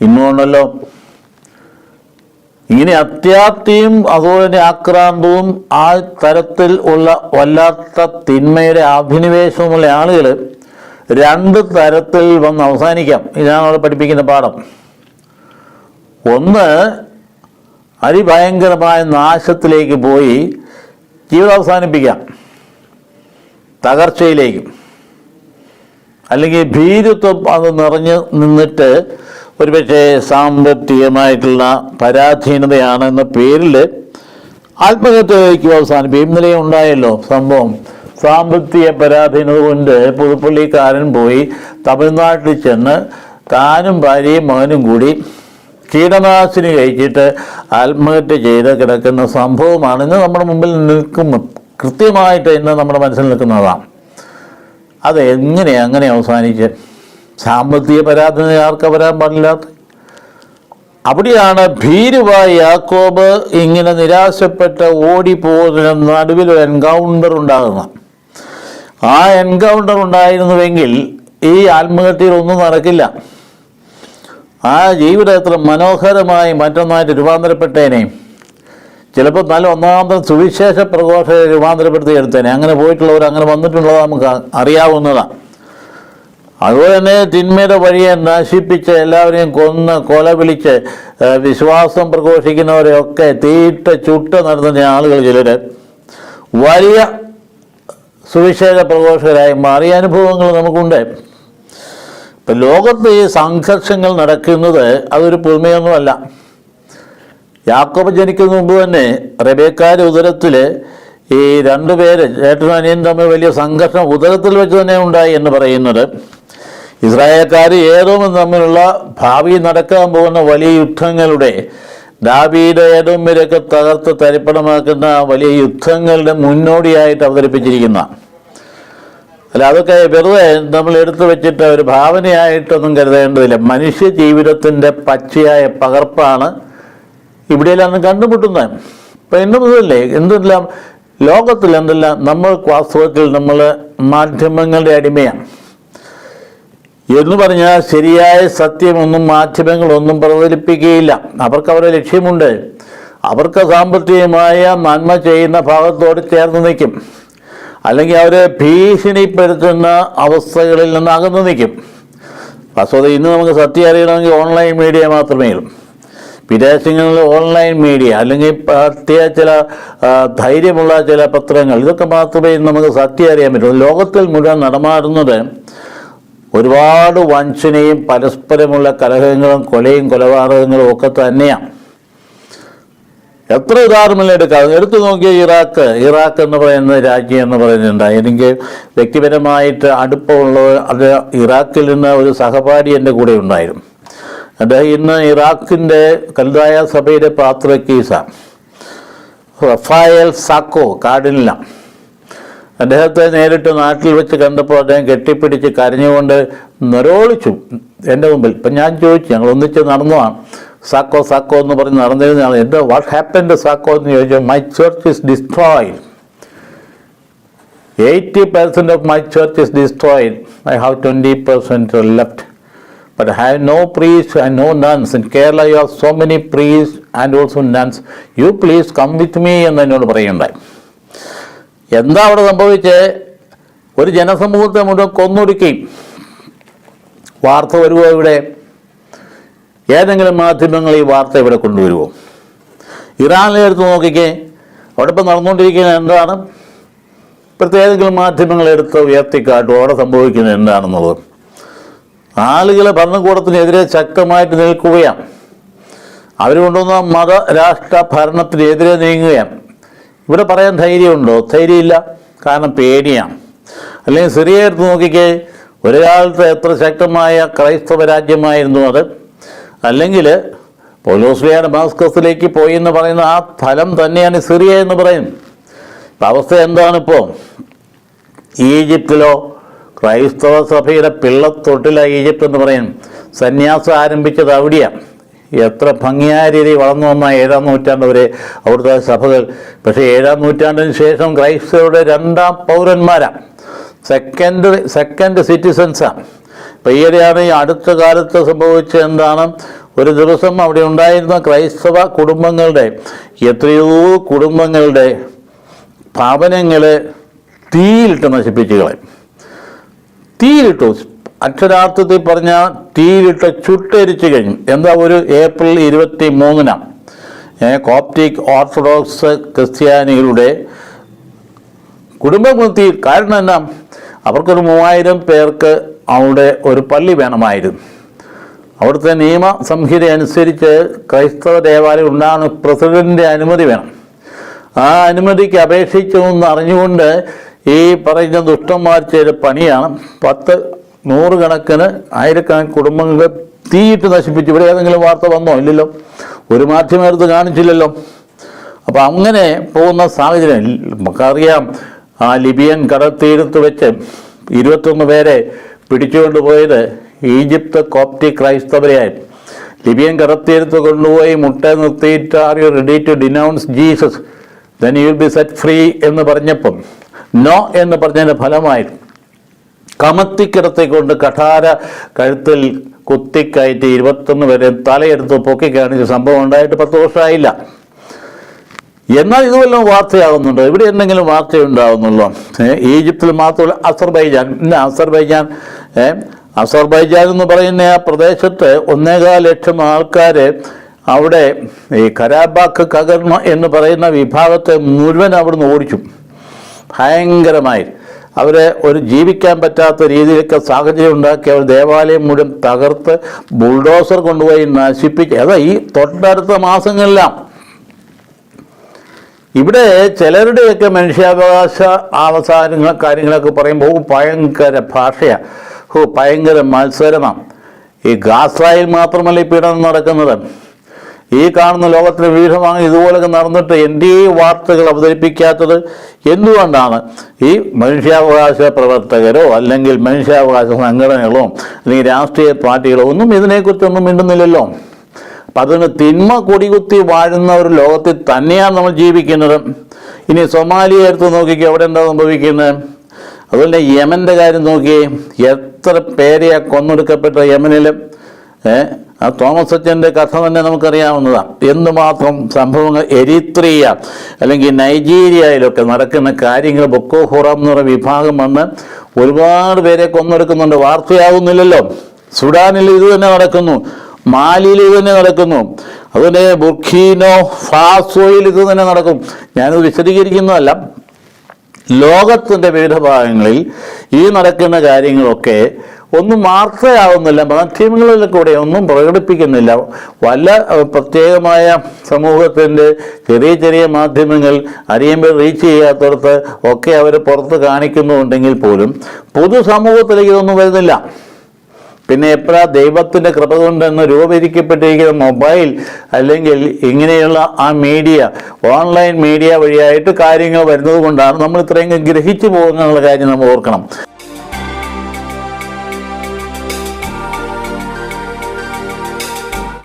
ഇന്നുകൊണ്ടല്ലോ ഇങ്ങനെ അത്യാപ്തിയും അതുപോലെ തന്നെ ആക്രാന്തവും ആ തരത്തിൽ ഉള്ള വല്ലാത്ത തിന്മയുടെ അഭിനിവേശവുമുള്ള ആളുകൾ രണ്ട് തരത്തിൽ വന്ന് അവസാനിക്കാം. ഇതാണ് അവിടെ പഠിപ്പിക്കുന്ന പാഠം. ഒന്ന് അതിഭയങ്കരമായ നാശത്തിലേക്ക് പോയി ജീവിതം അവസാനിപ്പിക്കാം. തകർച്ചയിലേക്കും. അല്ലെങ്കിൽ ഭീരുത്വം അത് നിറഞ്ഞു നിന്നിട്ട് ഒരുപക്ഷെ സാമ്പത്തികമായിട്ടുള്ള പരാധീനതയാണ് എന്ന പേരിൽ ആത്മഹത്യയ്ക്ക് അവസാനിപ്പിക്കും. ഇന്നലെ ഉണ്ടായല്ലോ സംഭവം. സാമ്പത്തിക പരാധീനത കൊണ്ട് പുതുപ്പള്ളിക്കാരൻ പോയി തമിഴ്നാട്ടിൽ ചെന്ന് താനും ഭാര്യയും മകനും കൂടി കീടനാശിനി കഴിച്ചിട്ട് ആത്മഹത്യ ചെയ്ത് കിടക്കുന്ന സംഭവമാണ് ഇന്ന് നമ്മുടെ മുമ്പിൽ നിൽക്കും കൃത്യമായിട്ട് ഇന്ന് നമ്മുടെ മനസ്സിൽ നിൽക്കുന്നതാണ്. അത് എങ്ങനെ അങ്ങനെ അവസാനിച്ച്? സാമ്പത്തിക പരാധീനത ആർക്കാ വരാൻ പാടില്ലാത്ത? അവിടെയാണ് ഭീരുവായ യാക്കോബ് ഇങ്ങനെ നിരാശപ്പെട്ട് ഓടിപ്പോകുന്ന നടുവിൽ ഒരു എൻകൗണ്ടർ ഉണ്ടാകുന്നത്. ആ എൻകൗണ്ടർ ഉണ്ടായിരുന്നുവെങ്കിൽ ഈ ആത്മഹത്യയിൽ ഒന്നും നടക്കില്ല. ആ ജീവിതം എത്ര മനോഹരമായി മറ്റൊന്നായിട്ട് രൂപാന്തരപ്പെട്ടേനെ. ചിലപ്പോൾ നല്ല ഒന്നാമത്തെ സുവിശേഷ പ്രഘോഷകരെ രൂപാന്തരപ്പെടുത്തി എടുത്തേനെ. അങ്ങനെ പോയിട്ടുള്ളവർ അങ്ങനെ വന്നിട്ടുള്ളത് നമുക്ക് അറിയാവുന്നതാണ് അതുപോലെ തന്നെ തിന്മയുടെ വഴിയെ നശിപ്പിച്ച് എല്ലാവരെയും കൊന്ന് കൊല വിളിച്ച് വിശ്വാസം പ്രഘോഷിക്കുന്നവരെയൊക്കെ തീട്ട ചുട്ട് നടത്തുന്ന ആളുകൾ ചിലർ വലിയ സുവിശേഷ പ്രഘോഷകരായി മാറിയ അനുഭവങ്ങൾ നമുക്കുണ്ട്. ഇപ്പം ലോകത്ത് ഈ സംഘർഷങ്ങൾ നടക്കുന്നത് അതൊരു പുതുമയൊന്നുമല്ല യാക്കോബ് ജനിക്കുന്ന മുമ്പ് തന്നെ റബേക്കാരുടെ ഉദരത്തിൽ ഈ രണ്ടുപേര് ചേട്ടനും അനിയനും തമ്മിൽ വലിയ സംഘർഷം ഉദരത്തിൽ വെച്ച് തന്നെ ഉണ്ടായി എന്ന് പറയുന്നത്. ഇസ്രായേൽക്കാർ ഏതോമും തമ്മിലുള്ള ഭാവി നടക്കാൻ പോകുന്ന വലിയ യുദ്ധങ്ങളുടെ ഡാബിയുടെ ഏതും വരെയൊക്കെ തകർത്ത് തരിപ്പണമാക്കുന്ന വലിയ യുദ്ധങ്ങളുടെ മുന്നോടിയായിട്ട് അവതരിപ്പിച്ചിരിക്കുന്ന. അല്ല അതൊക്കെ വെറുതെ നമ്മൾ എടുത്തു വെച്ചിട്ട് ഒരു ഭാവനയായിട്ടൊന്നും കരുതേണ്ടതില്ല. മനുഷ്യ ജീവിതത്തിന്റെ പച്ചയായ പകർപ്പാണ് ഇവിടെയെല്ലാം കണ്ടുമുട്ടുന്നത്. ഇപ്പം ഇന്ന് മുതലല്ലേ എന്തെല്ലാം ലോകത്തിൽ എന്തെല്ലാം നമ്മൾ വാസ്തവത്തിൽ നമ്മൾ മാധ്യമങ്ങളുടെ അടിമയാണ്. എന്ന് പറഞ്ഞാൽ ശരിയായ സത്യമൊന്നും മാധ്യമങ്ങളൊന്നും പ്രചരിപ്പിക്കുകയില്ല. അവർക്ക് അവരുടെ ലക്ഷ്യമുണ്ട്. അവർക്ക് സാമ്പത്തികമായ നന്മ ചെയ്യുന്ന ഭാഗത്തോട് ചേർന്ന് നിൽക്കും. അല്ലെങ്കിൽ അവരെ ഭീഷണിപ്പെടുത്തുന്ന അവസ്ഥകളിൽ നിന്ന് അകന്നു നിൽക്കും. വസ്തുത ഇന്ന് നമുക്ക് സത്യം അറിയണമെങ്കിൽ ഓൺലൈൻ മീഡിയ മാത്രമേ ഉള്ളൂ. വിദേശങ്ങളിൽ ഓൺലൈൻ മീഡിയ അല്ലെങ്കിൽ പ്രത്യേക ചില ധൈര്യമുള്ള ചില പത്രങ്ങൾ ഇതൊക്കെ മാത്രമേ നമുക്ക് സത്യം അറിയാൻ പറ്റുള്ളൂ. ലോകത്തിൽ മുഴുവൻ നടമാടുന്നത് ഒരുപാട് വഞ്ചനയും പരസ്പരമുള്ള കലഹങ്ങളും കൊലയും കൊലപാതകങ്ങളും ഒക്കെ തന്നെയാണ്. എത്ര ഉദാഹരണങ്ങൾ എടുക്കാം? എടുത്തു നോക്കിയ ഇറാഖ്. ഇറാഖ് എന്ന് പറയുന്ന രാജ്യം എന്ന് പറയുന്നുണ്ട്. എനിക്ക് വ്യക്തിപരമായിട്ട് അടുപ്പമുള്ള അത് ഇറാഖിൽ നിന്ന് ഒരു സഹപാഠി എന്റെ കൂടെ ഉണ്ടായിരുന്നു. അദ്ദേഹം ഇന്ന് ഇറാഖിന്റെ കൽതായ സഭയുടെ പാത്രക്കീസാണ്. റഫായൽ സാക്കോ കാർഡിനിലാണ് അദ്ദേഹത്തെ നേരിട്ട് നാട്ടിൽ വെച്ച് കണ്ടപ്പോൾ അദ്ദേഹം കെട്ടിപ്പിടിച്ച് കരഞ്ഞുകൊണ്ട് നിരോളിച്ചു എന്റെ മുമ്പിൽ. ഇപ്പം ഞാൻ ചോദിച്ചു ഞങ്ങൾ ഒന്നിച്ച് നടന്നതാണ്. സാക്കോ സാക്കോ എന്ന് പറഞ്ഞ് നടന്നിരുന്നതാണ്. എന്റെ വാട്ട് ഹാപ്പൻഡ് സാക്കോ എന്ന് ചോദിച്ചാൽ my church is destroyed eighty percent of my church is destroyed I have twenty percent left but have no priests and no nuns in Kerala you have so many priests and also nuns you please come with me എന്ന് എന്നോട് പറയുണ്ടായി. എന്താ അവിടെ സംഭവിച്ചേ? ഒരു ജനസമൂഹത്തെ മുഴുവൻ കൊന്നൊടുക്കി വാർത്ത വരുമോ ഇവിടെ? ഏതെങ്കിലും മാധ്യമങ്ങൾ ഈ വാർത്ത ഇവിടെ കൊണ്ടുവരുമോ ഇറാനിലെ എടുത്ത് നോക്കിക്കേ. അവിടെ ഇപ്പം നടന്നുകൊണ്ടിരിക്കുന്നത് എന്താണ്? ഇപ്പോഴത്തെ ഏതെങ്കിലും മാധ്യമങ്ങൾ എടുത്ത് ഉയർത്തിക്കാട്ടും അവിടെ സംഭവിക്കുന്നത് എന്താണെന്നുള്ളത്. ആളുകൾ ഭരണകൂടത്തിനെതിരെ ശക്തമായിട്ട് നിൽക്കുകയാണ്. അവർ കൊണ്ടുവന്ന മത രാഷ്ട്ര ഭരണത്തിനെതിരെ നീങ്ങുകയാണ്. ഇവിടെ പറയാൻ ധൈര്യമുണ്ടോ? ധൈര്യമില്ല. കാരണം പേടിയാണ്. അല്ലെങ്കിൽ സിറിയ എടുത്ത് നോക്കിക്കേ ഒരു കാലത്ത് എത്ര ശക്തമായ ക്രൈസ്തവ രാജ്യമായിരുന്നു അത്. അല്ലെങ്കിൽ പോലോസ്ലിയാണ് ഡമാസ്കസിലേക്ക് പോയി എന്ന് പറയുന്ന ആ ഫലം തന്നെയാണ് സിറിയ എന്ന് പറയും. ഇപ്പം അവസ്ഥ എന്താണിപ്പോൾ ഈജിപ്തിലോ ക്രൈസ്തവ സഭയുടെ പിള്ളത്തൊട്ടില ഈജിപ്ത് എന്ന് പറയും. സന്യാസം ആരംഭിച്ചത് അവിടെയാണ് എത്ര ഭംഗിയായ രീതിയിൽ വളർന്നു വന്ന ഏഴാം നൂറ്റാണ്ട് വരെ അവിടുത്തെ സഭകൾ. പക്ഷേ ഏഴാം നൂറ്റാണ്ടിന് ശേഷം ക്രൈസ്തവരുടെ രണ്ടാം പൗരന്മാരാണ് സെക്കൻഡ് സെക്കൻഡ് സിറ്റിസൺസാണ് ഇപ്പോൾ ഈയിടെയാണ് ഈ അടുത്ത കാലത്ത് സംഭവിച്ച എന്താണ്? ഒരു ദിവസം അവിടെ ഉണ്ടായിരുന്ന ക്രൈസ്തവ കുടുംബങ്ങളുടെ എത്രയോ കുടുംബങ്ങളുടെ ഭവനങ്ങൾ തീയിലിട്ട് നശിപ്പിച്ചു തീയിലിട്ടു. അക്ഷരാർത്ഥത്തിൽ പറഞ്ഞ തീയിലിട്ട് ചുട്ടരിച്ചു കഴിഞ്ഞു. എന്താ ഒരു ഏപ്രിൽ ഇരുപത്തി മൂന്നിനാണ് കോപ്റ്റിക് ഓർത്തഡോക്സ് ക്രിസ്ത്യാനികളുടെ കുടുംബമൂർത്തി കാരണം എന്നാ? അവർക്കൊരു മൂവായിരം പേർക്ക് അവിടെ ഒരു പള്ളി വേണമായിരുന്നു. അവിടുത്തെ നിയമ സംഹിത അനുസരിച്ച് ക്രൈസ്തവ ദേവാലയം ഉണ്ടാകുന്ന പ്രസിഡന്റിന്റെ അനുമതി വേണം. ആ അനുമതിക്ക് അപേക്ഷിച്ചു എന്ന് അറിഞ്ഞുകൊണ്ട് ഈ പറയുന്ന ദുഷ്ടന്മാർ ചെയ്ത പണിയാണ് പത്ത് നൂറുകണക്കിന് ആയിരക്കണക്കിന് കുടുംബങ്ങൾ തീയിട്ട് നശിപ്പിച്ചു ഇവിടെ ഏതെങ്കിലും വാർത്ത വന്നോ? ഇല്ലല്ലോ. ഒരു മാധ്യമം എടുത്ത് കാണിച്ചില്ലല്ലോ. അപ്പോൾ അങ്ങനെ പോകുന്ന സാഹചര്യം നമുക്കറിയാം ആ ലിബിയൻ കടൽത്തീരത്ത് വെച്ച് ഇരുപത്തൊന്ന് പേരെ പിടിച്ചുകൊണ്ട് പോയത് ഈജിപ്ത് കോപ്റ്റി ക്രൈസ്തവരെയായിരുന്നു ലിബിയൻ കടത്തീരത്ത് കൊണ്ടുപോയി മുട്ട നിർത്തിയിട്ട് are you ready to denounce Jesus then you be set free എന്ന് പറഞ്ഞപ്പം നോ എന്ന് പറഞ്ഞതിന്റെ ഫലമായിരുന്നു. കമത്തിക്കിടത്തിക്കൊണ്ട് കഠാര കഴുത്തിൽ കുത്തിക്കയറ്റി ഇരുപത്തൊന്ന് വരെ തലയെടുത്ത് പൊക്കി കാണിച്ച സംഭവം ഉണ്ടായിട്ട് പത്ത് വർഷമായില്ല. എന്നാൽ ഇത് വല്ലതും വാർത്തയാകുന്നുണ്ടോ. ഇവിടെ എന്തെങ്കിലും വാർത്തയുണ്ടാകുന്നുള്ളൂ ഈജിപ്തിൽ മാത്രമല്ല അസർബൈജാൻ. ഇന്ന് അസർബൈജാൻ അസർബൈജാൻ എന്ന് പറയുന്ന ആ പ്രദേശത്ത് ഒന്നേകാൽ ലക്ഷം ആൾക്കാർ അവിടെ ഈ കരാബാക്ക് കഗർമ എന്ന് പറയുന്ന വിഭാഗത്തെ മുഴുവൻ അവിടുന്ന് ഓടിച്ചു. ഭയങ്കരമായി അവരെ ഒരു ജീവിക്കാൻ പറ്റാത്ത രീതിയിലൊക്കെ സാഹചര്യം ഉണ്ടാക്കി അവർ ദേവാലയം മുഴുവൻ തകർത്ത് ബുൾഡോസർ കൊണ്ടുപോയി നശിപ്പിച്ച്. അതാ ഈ തൊട്ടടുത്ത മാസങ്ങളിലാണ് ഇവിടെ ചിലരുടെയൊക്കെ മനുഷ്യാവകാശ അവസാനങ്ങൾ കാര്യങ്ങളൊക്കെ പറയുമ്പോൾ ഭയങ്കര ഭാഷയാണ് ഓ ഭയങ്കര മത്സരമാണ് ഈ ഗാസ്ലായിൽ മാത്രമല്ല ഈ പീഡനം നടക്കുന്നത്? ഈ കാണുന്ന ലോകത്തിന് വിവിധമാണ് ഇതുപോലൊക്കെ നടന്നിട്ട് എന്റെ വാർത്തകൾ അവതരിപ്പിക്കാത്തത് എന്തുകൊണ്ടാണ്? ഈ മനുഷ്യാവകാശ പ്രവർത്തകരോ അല്ലെങ്കിൽ മനുഷ്യാവകാശ സംഘടനകളോ അല്ലെങ്കിൽ രാഷ്ട്രീയ പാർട്ടികളോ ഒന്നും ഇതിനെക്കുറിച്ചൊന്നും മിണ്ടുന്നില്ലല്ലോ. അപ്പം അതിന് തിന്മ കൊടികുത്തി വാഴുന്ന ഒരു ലോകത്തിൽ തന്നെയാണ് നമ്മൾ ജീവിക്കുന്നത്. ഇനി സൊമാലിയ എടുത്ത് നോക്കിക്കോ അവിടെ എന്താ സംഭവിക്കുന്നത് അതുപോലെ യമന്റെ കാര്യം നോക്കിയേ എത്ര പേരെയാണ് കൊന്നൊടുക്കപ്പെട്ട യമനിൽ ഏ ആ തോമസ് അച്ഛന്റെ കഥ തന്നെ നമുക്കറിയാവുന്നതാണ് എന്തുമാത്രം സംഭവങ്ങൾ എരിത്രിയ അല്ലെങ്കിൽ നൈജീരിയയിലൊക്കെ നടക്കുന്ന കാര്യങ്ങൾ ബൊക്കോ ഹുറാം എന്ന് പറയുന്ന വിഭാഗം വന്ന് ഒരുപാട് പേരെ കൊന്നൊടുക്കുന്നുണ്ട്. വാർത്തയാവുന്നില്ലല്ലോ. സുഡാനിൽ ഇത് തന്നെ നടക്കുന്നു. മാലിയിൽ ഇത് തന്നെ നടക്കുന്നു. അതുപോലെ ബുർഖീനോ ഫാസോയിൽ ഇത് തന്നെ നടക്കും. ഞാനത് വിശദീകരിക്കുന്നതല്ല. ലോകത്തിന്റെ വിവിധ ഭാഗങ്ങളിൽ ഈ നടക്കുന്ന കാര്യങ്ങളൊക്കെ ഒന്നും വാർത്തയാവുന്നില്ല മാധ്യമങ്ങളിൽ കൂടെ ഒന്നും പ്രകടിപ്പിക്കുന്നില്ല. വല്ല പ്രത്യേകമായ സമൂഹത്തിന്റെ ചെറിയ ചെറിയ മാധ്യമങ്ങൾ അറിയുമ്പോൾ റീച്ച് ചെയ്യാത്തടത്ത് ഒക്കെ അവർ പുറത്ത് കാണിക്കുന്നുണ്ടെങ്കിൽ പോലും പൊതുസമൂഹത്തിലേക്ക് ഇതൊന്നും വരുന്നില്ല. പിന്നെ എപ്പോഴാ ദൈവത്തിന്റെ കൃപ കൊണ്ടെന്ന് രൂപീകരിക്കപ്പെട്ടിരിക്കുന്ന മൊബൈൽ അല്ലെങ്കിൽ ഇങ്ങനെയുള്ള ആ മീഡിയ ഓൺലൈൻ മീഡിയ വഴിയായിട്ട് കാര്യങ്ങൾ വരുന്നത് കൊണ്ടാണ് നമ്മൾ ഇത്രയെങ്കിലും ഗ്രഹിച്ചു പോകുന്നുള്ള കാര്യം നമ്മൾ ഓർക്കണം.